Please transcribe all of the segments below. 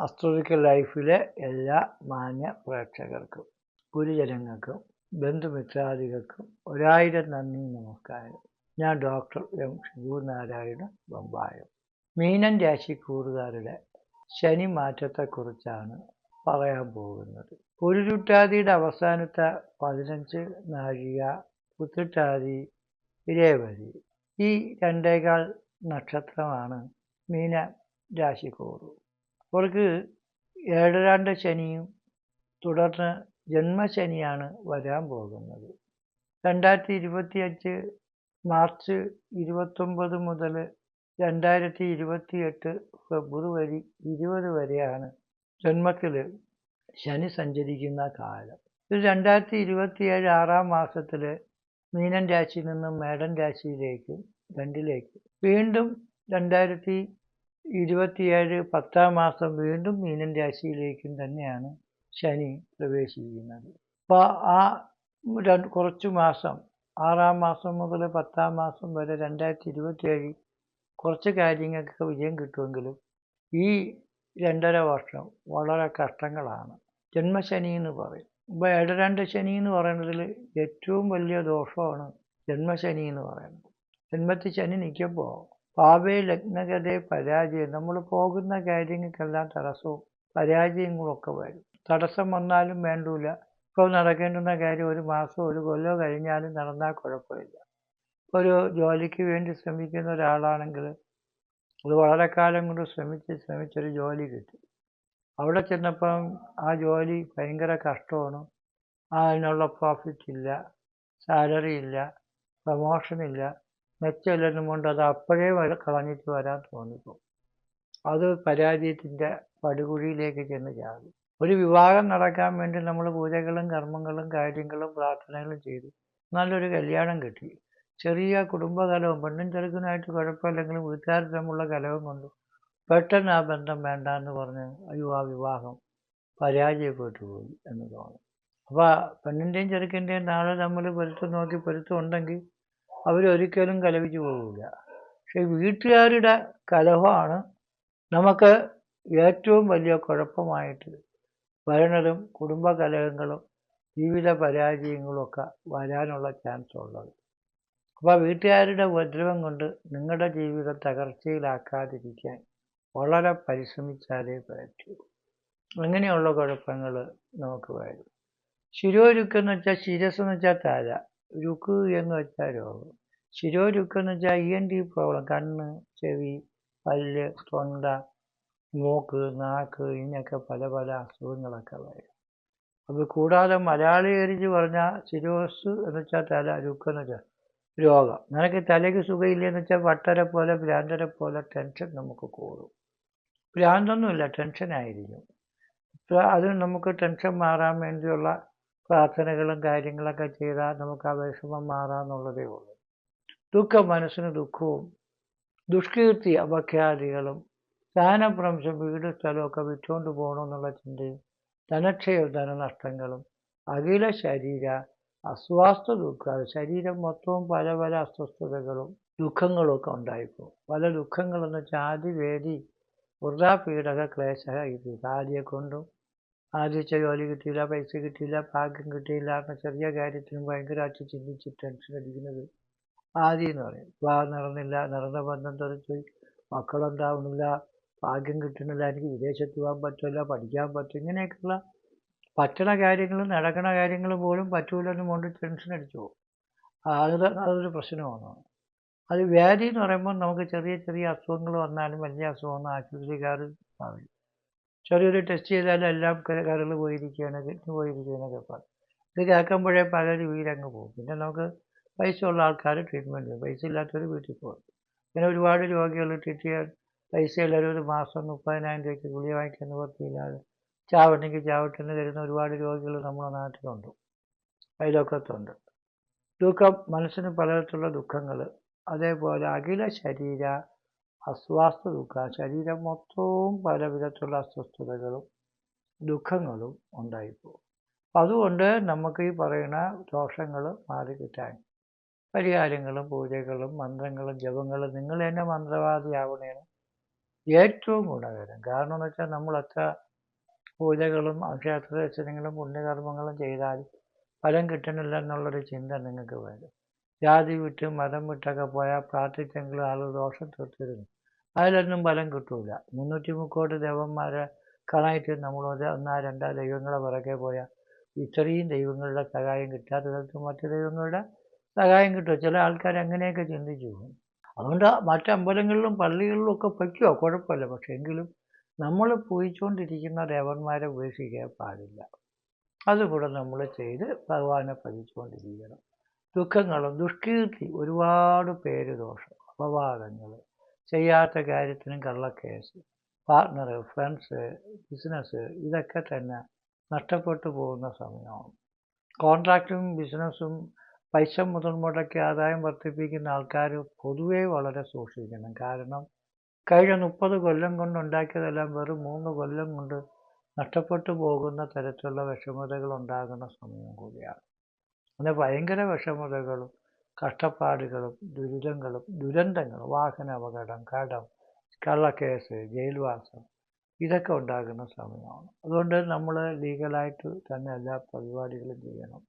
അസ്ട്രോളിക്കൽ ലൈഫിലെ എല്ലാ മാന്യ പ്രേക്ഷകർക്കും ഗുരുജനങ്ങൾക്കും ബന്ധുമിത്രാദികൾക്കും ഒരായിരം നന്ദി നമസ്കാരം. ഞാൻ ഡോക്ടർ എം ഷിബു നാരായണ ബൊമ്പായം. മീനൻ രാശിക്കൂറുകാരുടെ ശനി മാറ്റത്തെക്കുറിച്ചാണ് പറയാൻ പോകുന്നത്. പുരുരുട്ടാതിയുടെ അവസാനത്തെ പതിനഞ്ച് നാഴിക പുത്തിട്ടാതി രേവതി ഈ രണ്ടേകാൽ നക്ഷത്രമാണ് മീന രാശിക്കൂറ്. അവർക്ക് ഏഴരാണ്ട് ശനിയും തുടർന്ന് ജന്മശനിയാണ് വരാൻ പോകുന്നത്. രണ്ടായിരത്തി ഇരുപത്തി അഞ്ച് മാർച്ച് ഇരുപത്തൊമ്പത് മുതൽ രണ്ടായിരത്തി ഇരുപത്തി എട്ട് ഫെബ്രുവരി ഇരുപത് വരെയാണ് ജന്മത്തിൽ ശനി സഞ്ചരിക്കുന്ന കാലം. ഇത് രണ്ടായിരത്തി ഇരുപത്തിയേഴ് ആറാം മാസത്തിൽ മീനൻ രാശിയിൽ നിന്നും മേടൻ രാശിയിലേക്കും രണ്ടിലേക്ക്. വീണ്ടും രണ്ടായിരത്തി ഇരുപത്തിയേഴ് പത്താം മാസം വീണ്ടും മീനൻ രാശിയിലേക്കും തന്നെയാണ് ശനി പ്രവേശിക്കുന്നത്. അപ്പോൾ ആ രണ്ട് കുറച്ച് മാസം ആറാം മാസം മുതൽ പത്താം മാസം വരെ രണ്ടായിരത്തി ഇരുപത്തിയേഴ് കുറച്ച് കാര്യങ്ങൾക്കൊക്കെ വിജയം കിട്ടുമെങ്കിലും ഈ രണ്ടര വർഷം വളരെ കഷ്ടങ്ങളാണ്. ജന്മശനി എന്ന് പറയും. ഇപ്പോൾ ഏഴരണ്ട് ശനി എന്ന് പറയുന്നതിൽ ഏറ്റവും വലിയ ദോഷമാണ് ജന്മശനി എന്ന് പറയുന്നത്. ജന്മത്തിൽ ശനി നിൽക്കുമ്പോൾ പാപേ ലഗ്നകരെ പരാജയം നമ്മൾ പോകുന്ന കാര്യങ്ങൾക്കെല്ലാം തടസ്സവും പരാജയങ്ങളൊക്കെ വരും. തടസ്സം വന്നാലും വേണ്ടൂല. ഇപ്പോൾ നടക്കേണ്ടുന്ന കാര്യം ഒരു മാസം ഒരു കൊല്ലോ കഴിഞ്ഞാലും നടന്നാൽ കുഴപ്പമില്ല. ഒരു ജോലിക്ക് വേണ്ടി ശ്രമിക്കുന്ന ഒരാളാണെങ്കിൽ അത് വളരെ കാലം കൊണ്ട് ശ്രമിച്ച് ശ്രമിച്ചൊരു ജോലി കിട്ടി. അവിടെ ചെന്നപ്പം ആ ജോലി ഭയങ്കര കഷ്ടമാണ്. അതിനുള്ള പ്രോഫിറ്റ് ഇല്ല സാലറി ഇല്ല പ്രമോഷൻ ഇല്ല. മെച്ചമില്ലെന്നും കൊണ്ട് അത് അപ്പോഴേ വരെ കളഞ്ഞിട്ട് വരാൻ തോന്നിപ്പോ അത് പരാജയത്തിന്റെ പടുകുഴിയിലേക്ക് ചെന്ന് ചാകും ഒരു വിവാഹം നടക്കാൻ വേണ്ടി നമ്മൾ പൂജകളും കർമ്മങ്ങളും കാര്യങ്ങളും പ്രാർത്ഥനകളും ചെയ്തു. നല്ലൊരു കല്യാണം കിട്ടി. ചെറിയ കുടുംബകലവും പെണ്ണും ചെറുക്കനായിട്ട് കുഴപ്പമില്ലെങ്കിലും വീട്ടുകാർ തമ്മിലുള്ള കലവും കൊണ്ട് പെട്ടെന്ന് ആ ബന്ധം വേണ്ട എന്ന് പറഞ്ഞ് അയ്യോ ആ വിവാഹം പരാജയപ്പെട്ടു പോയി എന്ന് തോന്നും. അപ്പോൾ പെണ്ണിന്റെയും ചെറുക്കന്റെയും നാളെ തമ്മിൽ പൊരുത്തം നോക്കി പൊരുത്തം ഉണ്ടെങ്കിൽ അവരൊരിക്കലും കലപിച്ചു പോകില്ല പക്ഷെ വീട്ടുകാരുടെ കലഹമാണ് നമുക്ക് ഏറ്റവും വലിയ കുഴപ്പമായിട്ട് വരണതും കുടുംബ കലഹങ്ങളും ജീവിത പരാജയങ്ങളും ഒക്കെ വരാനുള്ള ചാൻസ് ഉള്ളത് അപ്പോൾ വീട്ടുകാരുടെ ഉപദ്രവം കൊണ്ട് നിങ്ങളുടെ ജീവിതം തകർച്ചയിലാക്കാതിരിക്കാൻ വളരെ പരിശ്രമിച്ചാലേ പറ്റൂ. അങ്ങനെയുള്ള കുഴപ്പങ്ങൾ നമുക്ക് വരും ശിരോരുക്കെന്ന് വെച്ചാൽ ശിരസ് എന്ന് വെച്ചാൽ തല. രുക്ക് എന്ന് വെച്ചാൽ രോഗം ശിരോരുക്ക് എന്ന് വെച്ചാൽ ഇ എൻ ടി പ്രോബ്ലം കണ്ണ് ചെവി പല്ല് തൊണ്ട മൂക്ക് നാക്ക് ഇങ്ങനെയൊക്കെ പല പല അസുഖങ്ങളൊക്കെ വരും. അത് കൂടാതെ മലയാളീകരിച്ച് പറഞ്ഞാൽ ശിരോസ് എന്ന് വെച്ചാൽ തല രുക്ക് എന്ന് വെച്ചാൽ രോഗം. നിനക്ക് തലയ്ക്ക് സുഖമില്ലെന്ന് വെച്ചാൽ വട്ടരെ പോലെ ഭ്രാന്തരെ പോലെ ടെൻഷൻ നമുക്ക് കൂടും. ഭ്രാന്തൊന്നുമില്ല ടെൻഷനായിരിക്കും അത് നമുക്ക് ടെൻഷൻ മാറാൻ വേണ്ടിയുള്ള പ്രാർത്ഥനകളും കാര്യങ്ങളൊക്കെ ചെയ്താൽ നമുക്ക് ആ വിഷമം മാറാമെന്നുള്ളതേ ഉള്ളൂ. ദുഃഖം മനസ്സിന് ദുഃഖവും ദുഷ്കീർത്തി അപഖ്യാതികളും സ്ഥാനഭ്രംശം വീട് സ്ഥലമൊക്കെ വിറ്റുകൊണ്ട് പോകണമെന്നുള്ള ചിന്തയും ധനക്ഷയ ധനനഷ്ടങ്ങളും അഖില ശരീര അസ്വാസ്ഥ ദുഃഖം ശരീരം മൊത്തവും പല പല അസ്വസ്ഥതകളും ദുഃഖങ്ങളും ഒക്കെ ഉണ്ടായിപ്പോകും. പല ദുഃഖങ്ങളെന്ന് വെച്ചാൽ ആദിവേദി വൃദ്ധാപീഡക ക്ലേശ ഇത് ആദ്യം കൊണ്ടും ആദ്യത്തെ ജോലി കിട്ടിയില്ല പൈസ കിട്ടിയില്ല ഭാഗ്യം കിട്ടിയില്ല എന്ന ചെറിയ കാര്യത്തിനും ഭയങ്കരമായിട്ട് ചിന്തിച്ച് ടെൻഷൻ അടിക്കുന്നത് ആദി എന്ന് പറയും. വിവാഹം നടന്നില്ല നടന്ന ബന്ധം തെറിച്ചുപോയി മക്കളുണ്ടാവുന്നില്ല ഭാഗ്യം കിട്ടുന്നില്ല എനിക്ക് വിദേശത്ത് പോകാൻ പറ്റില്ല പഠിക്കാൻ പറ്റും ഇങ്ങനെയൊക്കെയുള്ള പറ്റണ കാര്യങ്ങളും നടക്കണ കാര്യങ്ങൾ പോലും പറ്റൂലെന്ന് കൊണ്ട് ടെൻഷൻ അടിച്ചു പോകും. അത് അതൊരു പ്രശ്നമാണ്. അത് വ്യാധി എന്ന് പറയുമ്പോൾ നമുക്ക് ചെറിയ ചെറിയ അസുഖങ്ങൾ വന്നാലും വലിയ അസുഖമൊന്നും ആശുപത്രിക്കാർ പറയും ചെറിയൊരു ടെസ്റ്റ് ചെയ്താൽ എല്ലാം കരൾ പോയിരിക്കുകയാണ് കിഡ്നി പോയിരിക്കുകയെന്നൊക്കെ പറയും ഇത് കേൾക്കുമ്പോഴേ രീതിയിൽ അങ്ങ് പോകും. പിന്നെ നമുക്ക് പൈസ ഉള്ള ആൾക്കാർ ട്രീറ്റ്മെന്റ് ചെയ്യും. പൈസ ഇല്ലാത്തവർ വീട്ടിൽ പോകും. പിന്നെ ഒരുപാട് രോഗികൾ ട്രീറ്റ് ചെയ്യാൻ പൈസ ഉള്ളവർ ഒരു മാസം മുപ്പതിനായിരം രൂപയ്ക്ക് ഗുളിക വാങ്ങിക്കാൻ നിവർത്തിയില്ലാതെ ചാവട്ടെങ്കിൽ ചാവട്ടെന്ന് തരുന്ന ഒരുപാട് രോഗികൾ നമ്മുടെ നാട്ടിലുണ്ട്. അയലോക്കത്തുണ്ട് ദുഃഖം മനസ്സിന് പലതരത്തിലുള്ള ദുഃഖങ്ങൾ. അതേപോലെ അഖില ശരീര അസ്വാസ്ഥ ദുഃഖ ശരീരം മൊത്തവും പല വിധത്തിലുള്ള അസ്വസ്ഥതകളും ദുഃഖങ്ങളും ഉണ്ടായിപ്പോകും. അതുകൊണ്ട് നമുക്ക് ഈ പറയുന്ന ദോഷങ്ങൾ മാറിക്കിട്ടാൻ പരിഹാരങ്ങളും പൂജകളും മന്ത്രങ്ങളും ജപങ്ങളും നിങ്ങൾ തന്നെ മന്ത്രവാദിയാവണേന് ഏറ്റവും ഗുണകരം. കാരണം എന്ന് വെച്ചാൽ നമ്മൾ എത്ര പൂജകളും ക്ഷേത്ര ദർശനങ്ങളും പുണ്യകർമ്മങ്ങളും ചെയ്താൽ ഫലം കിട്ടണില്ല എന്നുള്ളൊരു ചിന്ത നിങ്ങൾക്ക് വരും. ജാതി വിട്ട് മതം വിട്ടൊക്കെ പോയാൽ പ്രാർത്ഥിച്ചെങ്കിലും ആൾ ദോഷം തീർത്തിരുന്നു. അതിലൊന്നും ഫലം കിട്ടൂല. മുന്നൂറ്റി മുക്കോട്ട് ദേവന്മാരെ കാണായിട്ട് നമ്മൾ ഒന്നാ രണ്ടാ ദൈവങ്ങളെ പുറകെ പോയാൽ ഇത്രയും ദൈവങ്ങളുടെ സഹായം കിട്ടാത്ത സ്ഥലത്ത് മറ്റു ദൈവങ്ങളുടെ സഹായം കിട്ടും ചില ആൾക്കാർ അങ്ങനെയൊക്കെ ചിന്തിച്ചു പോകും. അതുകൊണ്ട് മറ്റു അമ്പലങ്ങളിലും പള്ളികളിലും ഒക്കെ പറ്റുമോ കുഴപ്പമില്ല. പക്ഷേ എങ്കിലും നമ്മൾ പൂജിച്ചുകൊണ്ടിരിക്കുന്ന ദേവന്മാരെ ഉപേക്ഷിക്കാൻ പാടില്ല. അതുകൂടെ നമ്മൾ ചെയ്ത് ഭഗവാനെ ഭജിച്ചുകൊണ്ടിരിക്കണം. ദുഃഖങ്ങളും ദുഷ്കീർത്തി ഒരുപാട് പേര് ദോഷം അപവാദങ്ങൾ ചെയ്യാത്ത കാര്യത്തിനും കള്ളക്കേസ് പാർട്ണർ ഫ്രണ്ട്സ് ബിസിനസ് ഇതൊക്കെ തന്നെ നഷ്ടപ്പെട്ടു പോകുന്ന സമയമാണ്. കോൺട്രാക്റ്റും ബിസിനസ്സും പൈസ മുതൽ മുടക്കി ആദായം വർദ്ധിപ്പിക്കുന്ന ആൾക്കാർ പൊതുവേ വളരെ സൂക്ഷിക്കണം. കാരണം കഴിഞ്ഞ മുപ്പത് കൊല്ലം കൊണ്ട് ഉണ്ടാക്കിയതെല്ലാം വെറും മൂന്ന് കൊല്ലം കൊണ്ട് നഷ്ടപ്പെട്ടു പോകുന്ന തരത്തിലുള്ള വിഷമതകൾ ഉണ്ടാകുന്ന സമയം കൂടിയാണ്. അങ്ങനെ ഭയങ്കര വിഷമതകളും കഷ്ടപ്പാടുകളും ദുരിതങ്ങളും ദുരന്തങ്ങളും വാഹന അപകടം കടം കള്ളക്കേസ് ജയിൽവാസം ഇതൊക്കെ ഉണ്ടാകുന്ന സമയമാണ്. അതുകൊണ്ട് നമ്മൾ ലീഗലായിട്ട് തന്നെ എല്ലാ പരിപാടികളും ചെയ്യണം.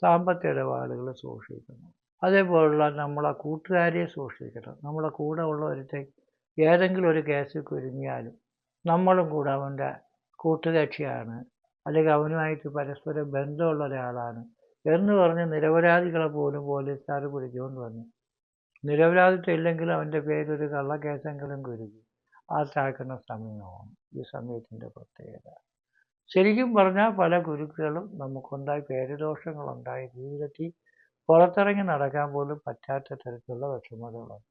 സാമ്പത്തിക ഇടപാടുകൾ സൂക്ഷിക്കണം. അതേപോലുള്ള നമ്മളെ കൂട്ടുകാരെ സൂക്ഷിക്കണം. നമ്മളെ കൂടെ ഉള്ളവരുടെ ഏതെങ്കിലും ഒരു കേസിൽ കുരുങ്ങിയാലും നമ്മളും കൂടെ അവന്റെ കൂട്ടുകക്ഷിയാണ്. അല്ലെങ്കിൽ അവനുമായിട്ട് പരസ്പരം ബന്ധമുള്ള ഒരാളാണ്. എന്ന് പറഞ്ഞ് നിരപരാധികളെ പോലും പോലീസുകാർ പിടിച്ചുകൊണ്ട് വന്നു നിരപരാധിത്വം ഇല്ലെങ്കിൽ അവന്റെ പേരൊരു കള്ളക്കേസെങ്കിലും കുരുങ്ങി ആത്താക്കുന്ന സമയമാണ് ഈ സമയത്തിന്റെ പ്രത്യേകത. ശരിക്കും പറഞ്ഞാൽ പല കുരുക്കുകളും നമുക്കുണ്ടായി പേരുദോഷങ്ങളുണ്ടായി. ജീവിതത്തിൽ പുറത്തിറങ്ങി നടക്കാൻ പോലും പറ്റാത്ത തരത്തിലുള്ള വിഷമതകളുണ്ട്.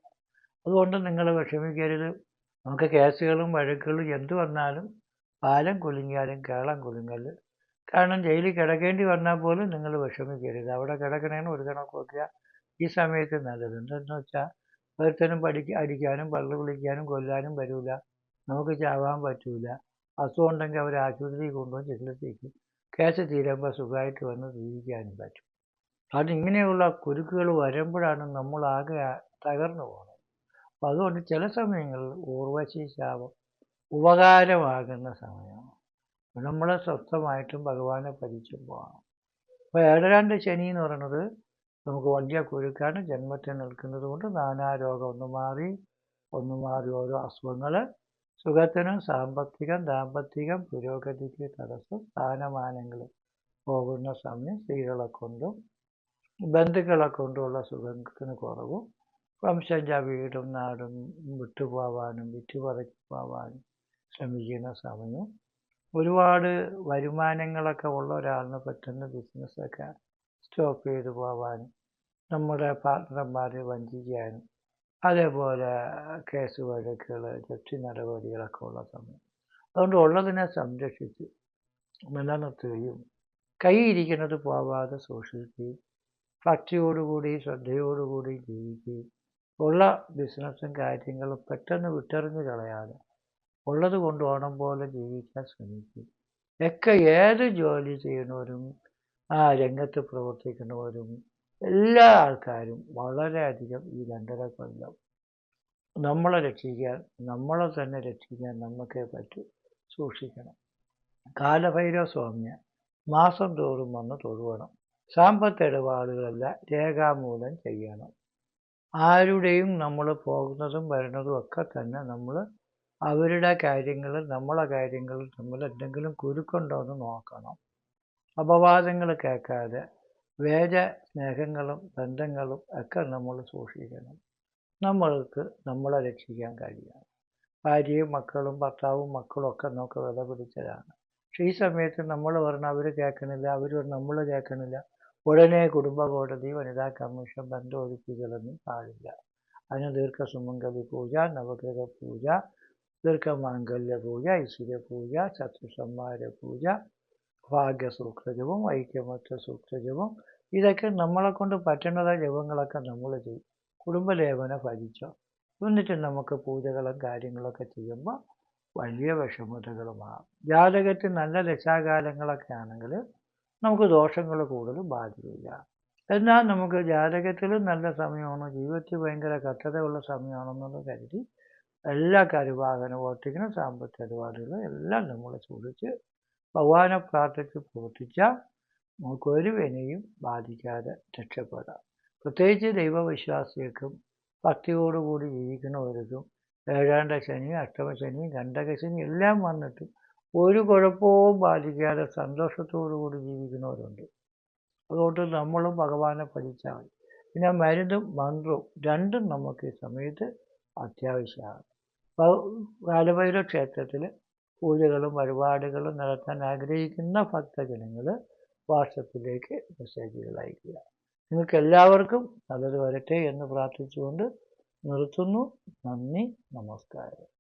അതുകൊണ്ട് നിങ്ങൾ വിഷമിക്കരുത്. നമുക്ക് കേസുകളും വഴക്കുകളും എന്തു വന്നാലും പാലം കുലുങ്ങിയാലും കേളം കുലുങ്ങൽ കാരണം ജയിലിൽ കിടക്കേണ്ടി വന്നാൽ പോലും നിങ്ങൾ വിഷമിക്കരുത്. അവിടെ കിടക്കണേന്ന് ഒരു കണക്ക് നോക്കുക ഈ സമയത്ത് നല്ലത്. എന്തെന്ന് വെച്ചാൽ ഒരുത്തനും പഠിക്ക അടിക്കാനും പള്ളി വിളിക്കാനും കൊല്ലാനും വരില്ല നമുക്ക് ചാവാൻ പറ്റില്ല അസുഖം ഉണ്ടെങ്കിൽ അവർ ആശുപത്രിയിൽ കൊണ്ടുപോയി ചികിത്സിക്കും. കേസ് തീരുമ്പോൾ സുഖമായിട്ട് വന്ന് ജീവിക്കാനും പറ്റും. കാരണം ഇങ്ങനെയുള്ള കുരുക്കുകൾ വരുമ്പോഴാണ് നമ്മൾ ആകെ തകർന്നു പോകുന്നത് അപ്പം അതുകൊണ്ട് ചില സമയങ്ങളിൽ ഊർവശി ശാപം ഉപകാരമാകുന്ന സമയമാണ്. നമ്മൾ സ്വസ്ഥമായിട്ടും ഭഗവാനെ ഭരിച്ചു പോകണം. അപ്പോൾ ഏഴരാണ്ട് ശനി എന്ന് പറയുന്നത് നമുക്ക് വലിയ കുരുക്കാണ്. ജന്മത്തിൽ നിൽക്കുന്നത് കൊണ്ട് നാനാരോഗം ഒന്ന് മാറി ഒന്ന് മാറി ഓരോ അസുഖങ്ങൾ. സുഖത്തിനും സാമ്പത്തികം ദാമ്പത്തികം പുരോഗതിക്ക് തടസ്സം സ്ഥാനമാനങ്ങൾ പോകുന്ന സമയം സ്ത്രീകളെ കൊണ്ടും ബന്ധുക്കളെ കൊണ്ടുമുള്ള സുഖത്തിന് കുറവും. വംശജ വീടും നാടും വിട്ടുപോവാനും വിറ്റുപറക്കി പോവാനും ശ്രമിക്കുന്ന സമയം ഒരുപാട് വരുമാനങ്ങളൊക്കെ ഉള്ള ഒരാളിന് പെട്ടെന്ന് ബിസിനസ്സൊക്കെ സ്റ്റോപ്പ് ചെയ്ത് പോവാനും നമ്മുടെ പാർട്ട്ണർമാരെ വഞ്ചിക്കാനും അതേപോലെ കേസ് വഴക്കുകൾ ജപ്തി നടപടികളൊക്കെ ഉള്ള സമയം. അതുകൊണ്ട് ഉള്ളതിനെ സംരക്ഷിച്ച് നിലനിർത്തുകയും കൈയിരിക്കുന്നത് പോവാതെ സൂക്ഷിക്കുകയും ഭക്തിയോടുകൂടി ശ്രദ്ധയോടുകൂടി ജീവിക്കുകയും ഉള്ള ബിസിനസ്സും കാര്യങ്ങളും പെട്ടെന്ന് വിട്ടെറിഞ്ഞ് കളയാതെ ഉള്ളത് കൊണ്ട് ഓണം പോലെ ജീവിക്കാൻ ശ്രമിക്കും. ഒക്കെ ഏത് ജോലി ചെയ്യുന്നവരും ആ രംഗത്ത് പ്രവർത്തിക്കുന്നവരും എല്ലാ ആൾക്കാരും വളരെയധികം ഈ രണ്ടര കൊല്ലം നമ്മളെ രക്ഷിക്കാൻ നമ്മളെ തന്നെ രക്ഷിക്കാൻ നമുക്കേ പറ്റൂ. സൂക്ഷിക്കണം. കാലഭൈരവ സ്വാമിയെ മാസം തോറും വന്ന് തൊഴുവണം. സാമ്പത്തിക ഇടപാടുകളെല്ലാം രേഖാമൂലം ചെയ്യണം. ആരുടെയും നമ്മൾ പോകുന്നതും വരുന്നതും ഒക്കെ തന്നെ നമ്മൾ അവരുടെ കാര്യങ്ങൾ നമ്മളെ കാര്യങ്ങൾ തമ്മിൽ എന്തെങ്കിലും കുരുക്കുണ്ടോ എന്ന് നോക്കണം. അപവാദങ്ങൾ കേൾക്കാതെ വേദ സ്നേഹങ്ങളും ബന്ധങ്ങളും ഒക്കെ നമ്മൾ സൂക്ഷിക്കണം. നമ്മൾക്ക് നമ്മളെ രക്ഷിക്കാൻ കഴിയണം. ഭാര്യയും മക്കളും ഭർത്താവും മക്കളും ഒക്കെ നമുക്ക് വില പിടിച്ചതാണ്. പക്ഷേ ഈ സമയത്ത് നമ്മൾ പറഞ്ഞ അവർ കേൾക്കണില്ല അവർ നമ്മൾ കേൾക്കണില്ല. ഉടനെ കുടുംബ കോടതി വനിതാ കമ്മീഷൻ ബന്ധം പാടില്ല. അതിന് ദീർഘസുമംഗലി പൂജ നവഗ്രഹ പൂജ ദീർഘമാംഗല്യ ഐശ്വര്യപൂജ ഐശ്വര്യ പൂജ ശത്രുസംഹാര പൂജ ഭാഗ്യസൂക്തജപം ഐക്യമത്യ സൂക്തജപം ഇതൊക്കെ നമ്മളെ കൊണ്ട് പറ്റുന്നതായ ജപങ്ങളൊക്കെ നമ്മൾ ചെയ്യും. കുടുംബലേപന ഭജിച്ചോ. എന്നിട്ട് നമുക്ക് പൂജകളും കാര്യങ്ങളൊക്കെ ചെയ്യുമ്പോൾ വലിയ വിഷമതകളുമാകും ജാതകത്തിൽ നല്ല ദശാകാലങ്ങളൊക്കെ ആണെങ്കിൽ നമുക്ക് ദോഷങ്ങൾ കൂടുതൽ ബാധിക്കില്ല. എന്നാൽ നമുക്ക് ജാതകത്തിലും നല്ല സമയമാണോ. ജീവിതത്തിൽ ഭയങ്കര കഷ്ടതയുള്ള സമയമാണെന്നുള്ളത് കരുതി എല്ലാ കാര്യവാഹന ഓട്ടിക്കണം സാമ്പത്തിക ഇടപാടുകളും എല്ലാം നമ്മൾ സൂക്ഷിച്ച് ഭഗവാനെ പ്രാർത്ഥിച്ച് പ്രവർത്തിച്ചാൽ നമുക്ക് ഒരു വിനയും ബാധിക്കാതെ രക്ഷപ്പെടാം. പ്രത്യേകിച്ച് ദൈവവിശ്വാസികൾക്കും ഭക്തിയോടുകൂടി ജീവിക്കുന്നവർക്കും ഏഴാണ്ട ശനി അഷ്ടമശനി ഗണ്ഡകശനി എല്ലാം വന്നിട്ട് ഒരു കുഴപ്പവും ബാധിക്കാതെ സന്തോഷത്തോടു കൂടി ജീവിക്കുന്നവരുണ്ട്. അതുകൊണ്ട് നമ്മളും ഭഗവാനെ പഠിച്ചാൽ പിന്നെ മരുന്നും മന്ത്രവും രണ്ടും നമുക്ക് ഈ സമയത്ത് അത്യാവശ്യമാണ്. കാലഭൈരവ ക്ഷേത്രത്തിൽ പൂജകളും വഴിപാടുകളും നടത്താൻ ആഗ്രഹിക്കുന്ന ഭക്തജനങ്ങൾ വാട്സപ്പിലേക്ക് മെസ്സേജുകൾ അയക്കുക നിങ്ങൾക്ക് എല്ലാവർക്കും നല്ലത് വരട്ടെ എന്ന് പ്രാർത്ഥിച്ചുകൊണ്ട് നിർത്തുന്നു. നന്ദി നമസ്കാരം.